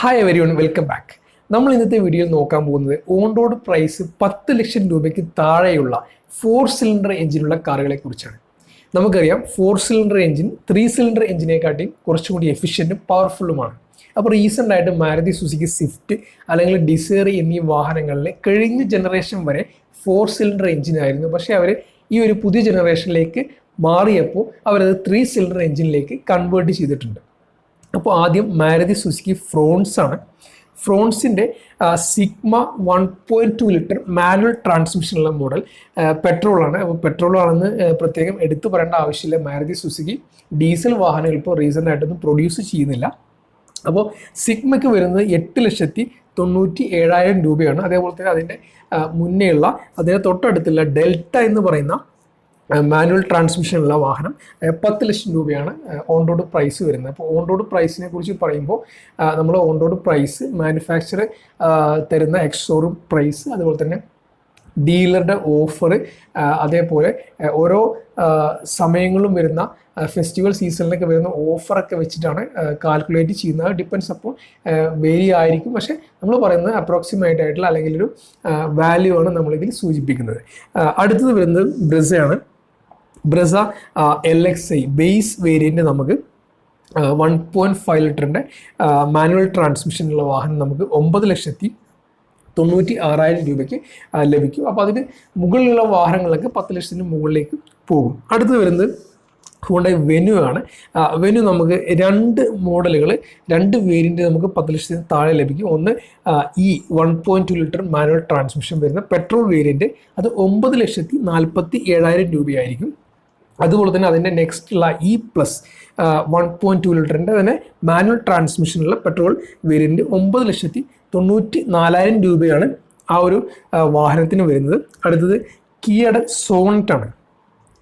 Hi everyone welcome back നമ്മൾ ഇന്നത്തെ വീഡിയോയിൽ നോക്കാൻ പോകുന്നത് ഓൺ റോഡ് പ്രൈസ് പത്ത് ലക്ഷം രൂപയ്ക്ക് താഴെയുള്ള ഫോർ സിലിണ്ടർ എഞ്ചിനുള്ള കാറുകളെ കുറിച്ചാണ്. നമുക്കറിയാം four cylinder engine three cylinder എഞ്ചിനെക്കാട്ടി കുറച്ചും കൂടി എഫിഷ്യന്റും പവർഫുള്ളുമാണ് അപ്പോൾ റീസെന്റ് ആയിട്ട് മാരുതി സുസുക്കി സ്വിഫ്റ്റ് അല്ലെങ്കിൽ ഡിസയർ എന്നീ വാഹനങ്ങളിൽ കഴിഞ്ഞ ജനറേഷൻ വരെ ഫോർ സിലിണ്ടർ എഞ്ചിനായിരുന്നു പക്ഷേ അവർ ഈ ഒരു പുതിയ ജനറേഷനിലേക്ക് മാറിയപ്പോൾ അവരത് ത്രീ സിലിണ്ടർ എഞ്ചിനിലേക്ക് കൺവേർട്ട് ചെയ്തിട്ടുണ്ട്. അപ്പോൾ ആദ്യം മാരുതി സുസുക്കി ഫ്രോൺസ് ആണ്. ഫ്രോൺസിന്റെ Sigma one point two litre manual ട്രാൻസ്മിഷനുള്ള model പെട്രോളാണ് അപ്പോൾ പെട്രോൾ ആണെന്ന് പ്രത്യേകം എടുത്തു പറയേണ്ട ആവശ്യമില്ല മാരുതി സുസുക്കി. ഡീസൽ വാഹനങ്ങൾ ഇപ്പോൾ റീസെന്റ് ആയിട്ടൊന്നും പ്രൊഡ്യൂസ് ചെയ്യുന്നില്ല. അപ്പോൾ സിഗ്മയ്ക്ക് വരുന്നത് എട്ട് ലക്ഷത്തി തൊണ്ണൂറ്റി ഏഴായിരം രൂപയാണ്. അതേപോലെ തന്നെ അതിന്റെ മുന്നേയുള്ള അതിന്റെ തൊട്ടടുത്തുള്ള ഡെൽറ്റ എന്ന് പറയുന്ന മാനുവൽ ട്രാൻസ്മിഷനുള്ള വാഹനം പത്ത് ലക്ഷം രൂപയാണ് ഓൺ റോഡ് പ്രൈസ് വരുന്നത്. അപ്പോൾ ഓൺ റോഡ് പ്രൈസിനെ കുറിച്ച് പറയുമ്പോൾ നമ്മൾ ഓൺ റോഡ് പ്രൈസ് മാനുഫാക്ചർ തരുന്ന എക്സോറും പ്രൈസ് അതുപോലെ തന്നെ ഡീലറുടെ ഓഫർ അതേപോലെ ഓരോ സമയങ്ങളും വരുന്ന ഫെസ്റ്റിവൽ സീസണിലൊക്കെ വരുന്ന ഓഫറൊക്കെ വെച്ചിട്ടാണ് കാൽക്കുലേറ്റ് ചെയ്യുന്നത്. ഡിപ്പെൻസ് അപ്പോൾ വേരി ആയിരിക്കും. പക്ഷേ നമ്മൾ പറയുന്നത് അപ്രോക്സിമേറ്റ് ആയിട്ടുള്ള അല്ലെങ്കിൽ ഒരു വാല്യൂ ആണ് നമ്മളിതിൽ സൂചിപ്പിക്കുന്നത്. അടുത്തത് വരുന്നത് ബ്രസയാണ്. Brezza L X I base variant നമുക്ക് വൺ പോയിന്റ് ഫൈവ് ലിറ്ററിന്റെ മാനുവൽ ട്രാൻസ്മിഷനുള്ള വാഹനം നമുക്ക് ഒമ്പത് ലക്ഷത്തി തൊണ്ണൂറ്റി ആറായിരം രൂപയ്ക്ക് ലഭിക്കും. അപ്പോൾ അതിന് മുകളിലുള്ള വാഹനങ്ങളൊക്കെ പത്ത് ലക്ഷത്തിന് മുകളിലേക്ക് പോകും. അടുത്ത് വരുന്നത് ഹുണ്ടായി വെനു ആണ്. വെനു നമുക്ക് രണ്ട് മോഡലുകൾ രണ്ട് വേരിയന്റ് നമുക്ക് പത്ത് ലക്ഷത്തിന് താഴെ ലഭിക്കും. ഒന്ന് ഈ one point two litre manual transmission വരുന്ന പെട്രോൾ വേരിയന്റ് അത് ഒമ്പത് ലക്ഷത്തി നാൽപ്പത്തി ഏഴായിരം രൂപയായിരിക്കും. അതുപോലെ തന്നെ അതിന്റെ നെക്സ്റ്റുള്ള E plus one point two ലിറ്ററിന്റെ തന്നെ മാനുവൽ ട്രാൻസ്മിഷനുള്ള പെട്രോൾ വേരിയന്റ് ഒമ്പത് ലക്ഷത്തി തൊണ്ണൂറ്റി നാലായിരം രൂപയാണ് ആ ഒരു വാഹനത്തിന് വരുന്നത്. അടുത്തത് കിയയുടെ സോണറ്റാണ്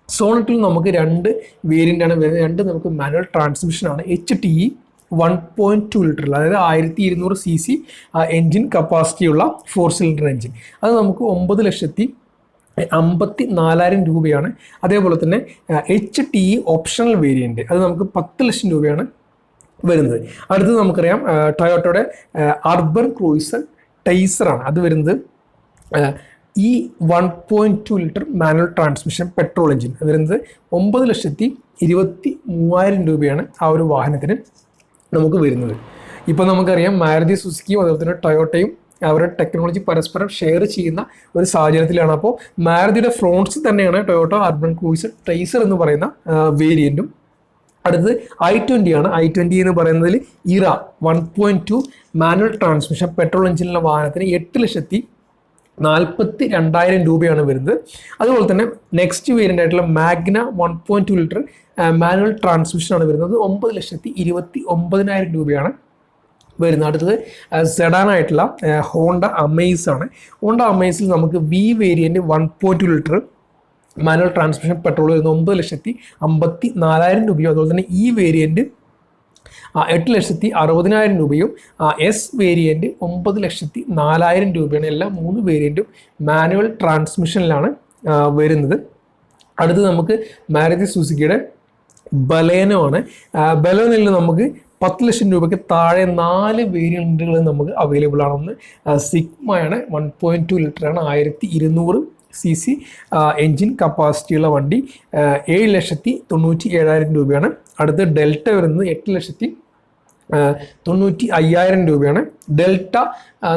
സോണറ്റിൽ നമുക്ക് രണ്ട് വേരിയന്റാണ് വരുന്നത്. രണ്ട് നമുക്ക് manual ട്രാൻസ്മിഷനാണ് H T E one point two ലിറ്ററിൽ അതായത് ആയിരത്തി ഇരുന്നൂറ് സി സി എൻജിൻ കപ്പാസിറ്റിയുള്ള ഫോർ സിലിണ്ടർ എൻജിൻ അത് നമുക്ക് ഒമ്പത് ലക്ഷത്തി അമ്പത്തി നാലായിരം രൂപയാണ്. അതേപോലെ തന്നെ H T E optional variant അത് നമുക്ക് പത്ത് ലക്ഷം രൂപയാണ് വരുന്നത്. അടുത്തത് നമുക്കറിയാം ടൊയോട്ടോയുടെ അർബൻ ക്രൂയിസർ ടൈസറാണ് അത് വരുന്നത് ഈ one point two litre manual transmission petrol engine വരുന്നത് ഒമ്പത് ലക്ഷത്തി ഇരുപത്തി മൂവായിരം രൂപയാണ് ആ ഒരു വാഹനത്തിന് നമുക്ക് വരുന്നത്. ഇപ്പോൾ നമുക്കറിയാം മാരുതി സുസുക്കിയും അതുപോലെ തന്നെ ടൊയോട്ടയും അവരുടെ ടെക്നോളജി പരസ്പരം ഷെയർ ചെയ്യുന്ന ഒരു സാഹചര്യത്തിലാണ്. അപ്പോൾ മാരുതിയുടെ ഫ്രോൺസ് തന്നെയാണ് ടൊയോട്ടോ അർബൻ ക്രൂയിസർ ട്രേസർ എന്ന് പറയുന്ന വേരിയന്റും അടുത്തത് ഐ ട്വന്റി ആണ്. ഐ ട്വന്റി എന്ന് പറയുന്നതിൽ Era one point two manual transmission petrol എഞ്ചിനുള്ള വാഹനത്തിന് എട്ട് ലക്ഷത്തി നാൽപ്പത്തി രണ്ടായിരം രൂപയാണ് വരുന്നത്. അതുപോലെ തന്നെ നെക്സ്റ്റ് വേരിയന്റ് ആയിട്ടുള്ള Magna one point two litre manual ട്രാൻസ്മിഷനാണ് വരുന്നത്. ഒമ്പത് ലക്ഷത്തി ഇരുപത്തി ഒമ്പതിനായിരം രൂപയാണ് വരുന്നത് അടുത്തത് സെഡാൻ ആയിട്ടുള്ള ഹോണ്ട അമേസ് ആണ്. ഹോണ്ട അമേസിൽ നമുക്ക് V variant one point two litre manual transmission petrol വരുന്ന ഒമ്പത് ലക്ഷത്തി അമ്പത്തി നാലായിരം രൂപയും അതുപോലെ തന്നെ ഈ വേരിയന്റ് എട്ട് ലക്ഷത്തി അറുപതിനായിരം രൂപയും എസ് വേരിയന്റ് ഒമ്പത് ലക്ഷത്തി നാലായിരം രൂപയാണ് എല്ലാ മൂന്ന് വേരിയന്റും മാനുവൽ ട്രാൻസ്മിഷനിലാണ് വരുന്നത്. അടുത്ത് നമുക്ക് മാരുതി സുസുക്കിയുടെ ബലേനോ ആണ്. ബലോനിൽ നമുക്ക് പത്ത് ലക്ഷം രൂപയ്ക്ക് താഴെ നാല് വേരിയന്റുകൾ നമുക്ക് അവൈലബിൾ ആണെന്ന് സിഗ്മയാണ് വൺ പോയിന്റ് ടു ലിറ്ററാണ് ആയിരത്തി ഇരുന്നൂറ് സി സി എൻജിൻ കപ്പാസിറ്റിയുള്ള വണ്ടി. ഏഴ് ലക്ഷത്തി തൊണ്ണൂറ്റി ഏഴായിരം രൂപയാണ്. അടുത്ത് ഡെൽറ്റ വരുന്നത് എട്ട് ലക്ഷത്തി തൊണ്ണൂറ്റി അയ്യായിരം രൂപയാണ്. ഡെൽറ്റ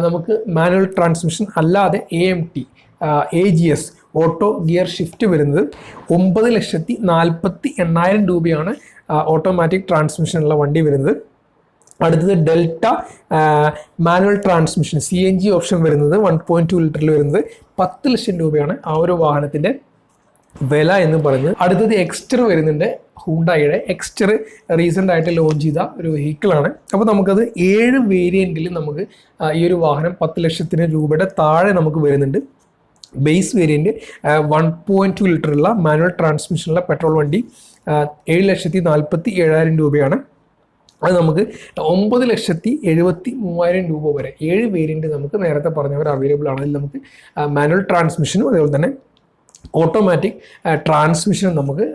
നമുക്ക് മാനുവൽ ട്രാൻസ്മിഷൻ അല്ലാതെ A M T A G S auto gear shift വരുന്നത് ഒമ്പത് ലക്ഷത്തി നാൽപ്പത്തി എണ്ണായിരം രൂപയാണ് ഓട്ടോമാറ്റിക് ട്രാൻസ്മിഷനുള്ള വണ്ടി വരുന്നത്. അടുത്തത് Delta manual transmission C N G option വരുന്നത് വൺ പോയിന്റ് ടു ലിറ്ററിൽ വരുന്നത് പത്ത് ലക്ഷം രൂപയാണ് ആ ഒരു വാഹനത്തിന്റെ വില എന്ന് പറയുന്നത്. അടുത്തത് എക്സ്റ്റർ വരുന്നുണ്ട് ഹൂണ്ടായിയുടെ. എക്സ്റ്റർ റീസെന്റ് ആയിട്ട് ലോഞ്ച് ചെയ്ത ഒരു വെഹിക്കിളാണ് അപ്പോൾ നമുക്കത് ഏഴ് വേരിയന്റിൽ നമുക്ക് ഈ ഒരു വാഹനം പത്ത് ലക്ഷത്തിന് രൂപയുടെ താഴെ നമുക്ക് വരുന്നുണ്ട്. Base variant one point two ലിറ്ററുള്ള manual ട്രാൻസ്മിഷനുള്ള പെട്രോൾ വണ്ടി ആ, ഏഴ് ലക്ഷത്തി നാൽപ്പത്തി ഏഴായിരം രൂപയാണ്. അത് നമുക്ക് ഒമ്പത് ലക്ഷത്തി എഴുപത്തി മൂവായിരം രൂപ വരെ ഏഴ് വേരിയന്റ് നമുക്ക് നേരത്തെ പറഞ്ഞവർ അവൈലബിൾ ആണ്. അതിൽ നമുക്ക് മാനുവൽ ട്രാൻസ്മിഷനും അതേപോലെ തന്നെ ഓട്ടോമാറ്റിക് ട്രാൻസ്മിഷനും നമുക്ക്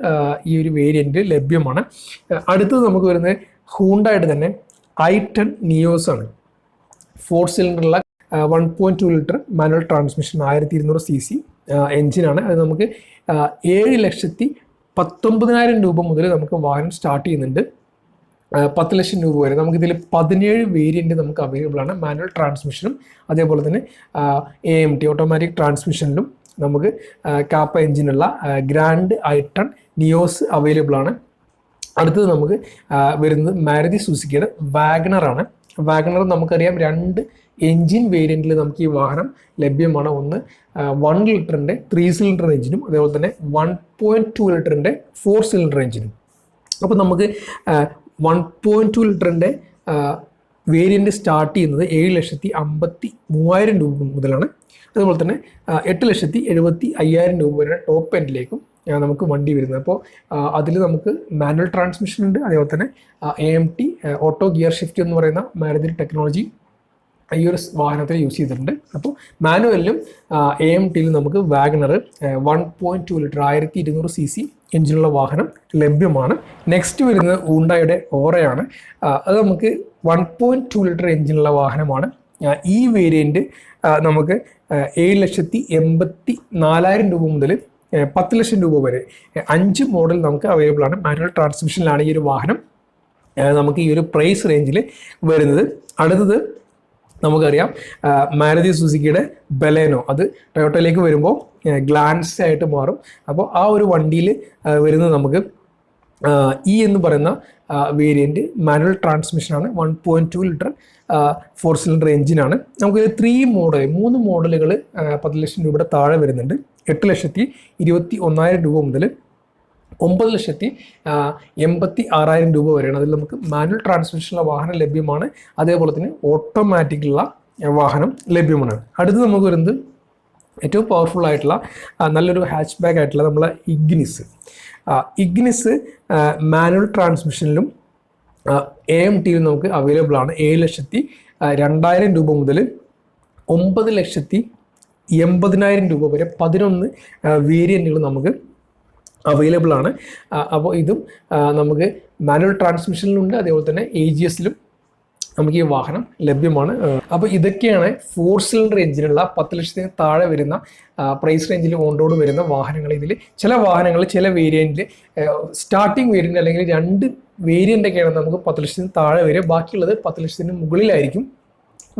ഈ ഒരു വേരിയന്റ് ലഭ്യമാണ്. അടുത്തത് നമുക്ക് വരുന്നത് ഹൂണ്ടായിട്ട് തന്നെ ഐ ടെൻ നിയോസ് ആണ്. Four സിലിണ്ടറുള്ള one point two litre manual transmission ആയിരത്തി ഇരുന്നൂറ് സി സി എഞ്ചിനാണ് അത് നമുക്ക് ഏഴ് ലക്ഷത്തി പത്തൊമ്പതിനായിരം രൂപ മുതൽ നമുക്ക് വാഹനം സ്റ്റാർട്ട് ചെയ്യുന്നുണ്ട്. പത്ത് ലക്ഷം രൂപ വരെ. നമുക്കിതിൽ പതിനേഴ് വേരിയന്റ് നമുക്ക് അവൈലബിൾ ആണ്. മാനുവൽ ട്രാൻസ്മിഷനും അതേപോലെ തന്നെ എ എം ടി ഓട്ടോമാറ്റിക് ട്രാൻസ്മിഷനിലും നമുക്ക് Kappa എഞ്ചിനുള്ള grand i ten Nios available ആണ്. അടുത്തത് നമുക്ക് വരുന്നത് മാരുതി സുസുക്കിയുടെ വാഗണറാണ് വാഗണർ നമുക്കറിയാം രണ്ട് എൻജിൻ വേരിയന്റിൽ നമുക്ക് ഈ വാഹനം ലഭ്യമാണ്. ഒന്ന് വൺ ലിറ്ററിന്റെ ത്രീ സിലിണ്ടർ എഞ്ചിനും അതേപോലെ തന്നെ വൺ പോയിന്റ് ടു ലിറ്ററിന്റെ ഫോർ സിലിണ്ടർ എഞ്ചിനും അപ്പോൾ നമുക്ക് വൺ പോയിന്റ് ടു ലിറ്ററിന്റെ വേരിയന്റ് സ്റ്റാർട്ട് ചെയ്യുന്നത് ഏഴ് ലക്ഷത്തി അമ്പത്തി മൂവായിരം രൂപ മുതലാണ്. അതുപോലെ തന്നെ എട്ട് ലക്ഷത്തി എഴുപത്തി അയ്യായിരം രൂപ വരെ ടോപ്പ് എൻഡിലേക്കും നമുക്ക് വണ്ടി വരുന്നത്. അപ്പോൾ അതിൽ നമുക്ക് മാനുവൽ ട്രാൻസ്മിഷൻ ഉണ്ട്. അതേപോലെ തന്നെ A M T auto gear shift എന്ന് പറയുന്ന മാരുതി ടെക്നോളജി ഈ ഒരു വാഹനത്തിൽ യൂസ് ചെയ്തിട്ടുണ്ട്. അപ്പോൾ മാനുവലിലും എ എം ടിയിലും നമുക്ക് wagon R one point two litre ആയിരത്തി ഇരുന്നൂറ് സി സി എഞ്ചിനുള്ള വാഹനം ലഭ്യമാണ്. നെക്സ്റ്റ് വരുന്നത് ഊണ്ടായുടെ ഓറയാണ്. അത് നമുക്ക് വൺ പോയിന്റ് ടു ലിറ്റർ എഞ്ചിനുള്ള വാഹനമാണ്. ഈ വേരിയന്റ് നമുക്ക് ഏഴ് ലക്ഷത്തി എൺപത്തി നാലായിരം രൂപ മുതൽ പത്ത് ലക്ഷം രൂപ വരെ. അഞ്ച് മോഡൽ നമുക്ക് അവൈലബിൾ ആണ്. മാനുവൽ ട്രാൻസ്മിഷനിലാണ് ഈ ഒരു വാഹനം. നമുക്ക് ഈ ഒരു പ്രൈസ് റേഞ്ചിൽ വരുന്നത്. അടുത്തത് നമുക്കറിയാം മാരുതി സുസുക്കിയുടെ ബലേനോ അത് ടൊയോട്ടയിലേക്ക് വരുമ്പോൾ ഗ്ലാൻസ് ആയിട്ട് മാറും. അപ്പോൾ ആ ഒരു വണ്ടിയിൽ വരുന്നത് നമുക്ക് ഇ എന്ന് പറയുന്ന variant manual ട്രാൻസ്മിഷനാണ് one point two litre four cylinder എഞ്ചിനാണ് നമുക്ക് ത്രീ മോഡൽ മൂന്ന് മോഡലുകൾ പത്ത് ലക്ഷം രൂപയുടെ താഴെ വരുന്നുണ്ട്. എട്ട് ലക്ഷത്തി ഇരുപത്തി ഒന്നായിരം രൂപ മുതൽ ഒമ്പത് ലക്ഷത്തി എൺപത്തി ആറായിരം രൂപ വരെയാണ്. അതിൽ നമുക്ക് മാനുവൽ ട്രാൻസ്മിഷനുള്ള വാഹനം ലഭ്യമാണ്. അതേപോലെ തന്നെ ഓട്ടോമാറ്റിക്കുള്ള വാഹനം ലഭ്യമാണ്. അടുത്ത് നമുക്ക് വരുന്നത് ഏറ്റവും പവർഫുൾ ആയിട്ടുള്ള നല്ലൊരു ഹാച്ച് ബാഗ് ആയിട്ടുള്ള നമ്മളെ ഇഗ്നിസ് ഇഗ്നിസ് മാനുവൽ ട്രാൻസ്മിഷനിലും എ എം ടിയിലും നമുക്ക് അവൈലബിൾ ആണ്. ഏഴ് ലക്ഷത്തി രണ്ടായിരം രൂപ മുതൽ ഒമ്പത് ലക്ഷത്തി എൺപതിനായിരം രൂപ വരെ പതിനൊന്ന് വേരിയന്റുകൾ നമുക്ക് അവൈലബിൾ ആണ്. അപ്പോൾ ഇതും നമുക്ക് മാനുവൽ ട്രാൻസ്മിഷനിലുണ്ട് അതേപോലെ തന്നെ എ ജി എസിലും നമുക്ക് ഈ വാഹനം ലഭ്യമാണ്. അപ്പോൾ ഇതൊക്കെയാണ് ഫോർ സിലിണ്ടർ എഞ്ചിനുള്ള പത്ത് ലക്ഷത്തിന് താഴെ വരുന്ന പ്രൈസ് റേഞ്ചിൽ ഓൺ വരുന്ന വാഹനങ്ങൾ. ഇതിൽ ചില വാഹനങ്ങൾ ചില വേരിയന്റിൽ സ്റ്റാർട്ടിംഗ് വേരിയന്റ് അല്ലെങ്കിൽ രണ്ട് വേരിയന്റ് ഒക്കെയാണ് നമുക്ക് പത്ത് ലക്ഷത്തിന് താഴെ വരിക. ബാക്കിയുള്ളത് പത്ത് ലക്ഷത്തിന് മുകളിലായിരിക്കും.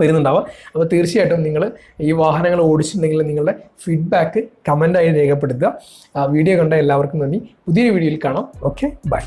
വരുന്നുണ്ടാവുക അപ്പോൾ തീർച്ചയായിട്ടും നിങ്ങൾ ഈ വാഹനങ്ങൾ ഓടിച്ചിട്ടുണ്ടെങ്കിൽ നിങ്ങളുടെ ഫീഡ്ബാക്ക് കമന്റായി രേഖപ്പെടുത്തുക. വീഡിയോ കണ്ട എല്ലാവർക്കും നന്ദി. പുതിയൊരു വീഡിയോയിൽ കാണാം. Okay bye